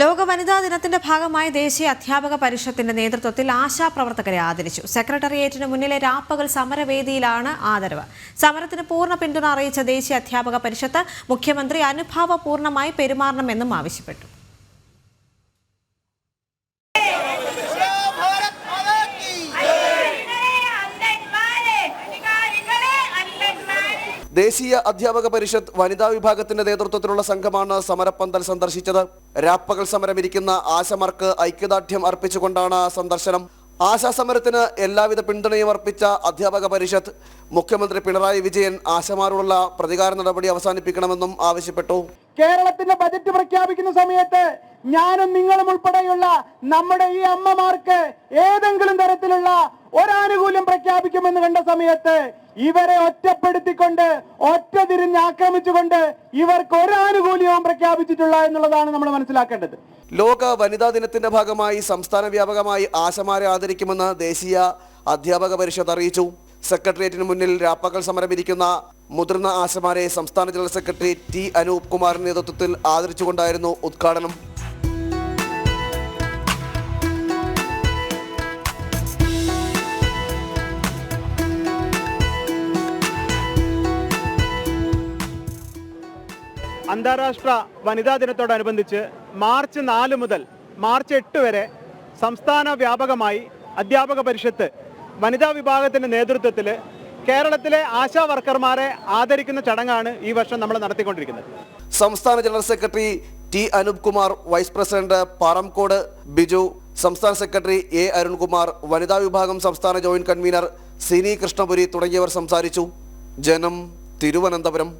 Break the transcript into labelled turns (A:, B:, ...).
A: ലോക വനിതാ ദിനത്തിന്റെ ഭാഗമായി ദേശീയ അധ്യാപക പരിഷത്തിന്റെ നേതൃത്വത്തിൽ ആശാപ്രവർത്തകരെ ആദരിച്ചു. സെക്രട്ടേറിയറ്റിന് മുന്നിലെ രാപ്പകൽ സമരവേദിയിലാണ് ആദരവ്. സമരത്തിന് പൂർണ പിന്തുണ അറിയിച്ച ദേശീയ അധ്യാപക പരിഷത്ത് മുഖ്യമന്ത്രി അനുഭാവപൂർണമായി പെരുമാറണമെന്നും ആവശ്യപ്പെട്ടു.
B: ദേശീയ അധ്യാപക പരിഷത്ത് വനിതാ വിഭാഗത്തിന്റെ നേതൃത്വത്തിലുള്ള സംഘമാണ് സമരപ്പന്തൽ സന്ദർശിച്ചത്. രാപ്പകൽ സമരമിരിക്കുന്ന ആശമാർക്ക് ഐക്യദാർഢ്യം അർപ്പിച്ചുകൊണ്ടാണ് സന്ദർശനം. ആശാ സമരത്തിന് എല്ലാവിധ പിന്തുണയും അർപ്പിച്ച അധ്യാപക പരിഷത്ത് മുഖ്യമന്ത്രി പിണറായി വിജയൻ ആശമാരോടുള്ള പ്രതികാര നടപടി അവസാനിപ്പിക്കണമെന്നും ആവശ്യപ്പെട്ടു.
C: കേരളത്തിന്റെ ബജറ്റ് പ്രഖ്യാപിക്കുന്ന സമയത്ത് ഞാനും നിങ്ങളും ഉൾപ്പെടെയുള്ള നമ്മുടെ ഈ അമ്മമാർക്ക് ഏതെങ്കിലും തരത്തിലുള്ള ഒരാനുകൂല്യം പ്രഖ്യാപിക്കുമെന്ന് കണ്ട സമയത്ത് ഇവരെ ഒറ്റപ്പെടുത്തിക്കൊണ്ട് ഒറ്റ തിരിഞ്ഞ് ആക്രമിച്ചുകൊണ്ട് ഇവർക്ക് ഒരാനുകൂല്യവും പ്രഖ്യാപിച്ചിട്ടുള്ള എന്നുള്ളതാണ് നമ്മൾ മനസ്സിലാക്കേണ്ടത്.
B: ലോക വനിതാ ദിനത്തിന്റെ ഭാഗമായി സംസ്ഥാന വ്യാപകമായി ആശമാരെ ആദരിക്കുമെന്ന് ദേശീയ അധ്യാപക പരിഷത്ത് അറിയിച്ചു. സെക്രട്ടേറിയറ്റിന് മുന്നിൽ രാപ്പകൽ സമരമിരിക്കുന്ന മുതിർന്ന ആശമാരെ സംസ്ഥാന ജനറൽ സെക്രട്ടറി ടി അനൂപ് കുമാറിന്റെ നേതൃത്വത്തിൽ ആദരിച്ചുകൊണ്ടായിരുന്നു ഉദ്ഘാടനം.
C: അന്താരാഷ്ട്ര വനിതാ ദിനത്തോടനുബന്ധിച്ച് മാർച്ച് നാല് മുതൽ മാർച്ച് എട്ട് വരെ സംസ്ഥാന വ്യാപകമായി അധ്യാപക പരിഷത്ത് വനിതാ വിഭാഗത്തിന്റെ നേതൃത്വത്തിൽ കേരളത്തിലെ ആശാ വർക്കർമാരെ ആദരിക്കുന്ന ചടങ്ങാണ് ഈ വർഷം നമ്മൾ നടത്തിക്കൊണ്ടിരിക്കുന്നത്.
B: സംസ്ഥാന general secretary T Anoop Kumar vice president Paramkode Biju സംസ്ഥാന സെക്രട്ടറി എ അരുൺകുമാർ വനിതാ വിഭാഗം സംസ്ഥാന ജോയിന്റ് കൺവീനർ സിനി കൃഷ്ണപുരി തുടങ്ങിയവർ സംസാരിച്ചു. ജനം തിരുവനന്തപുരം.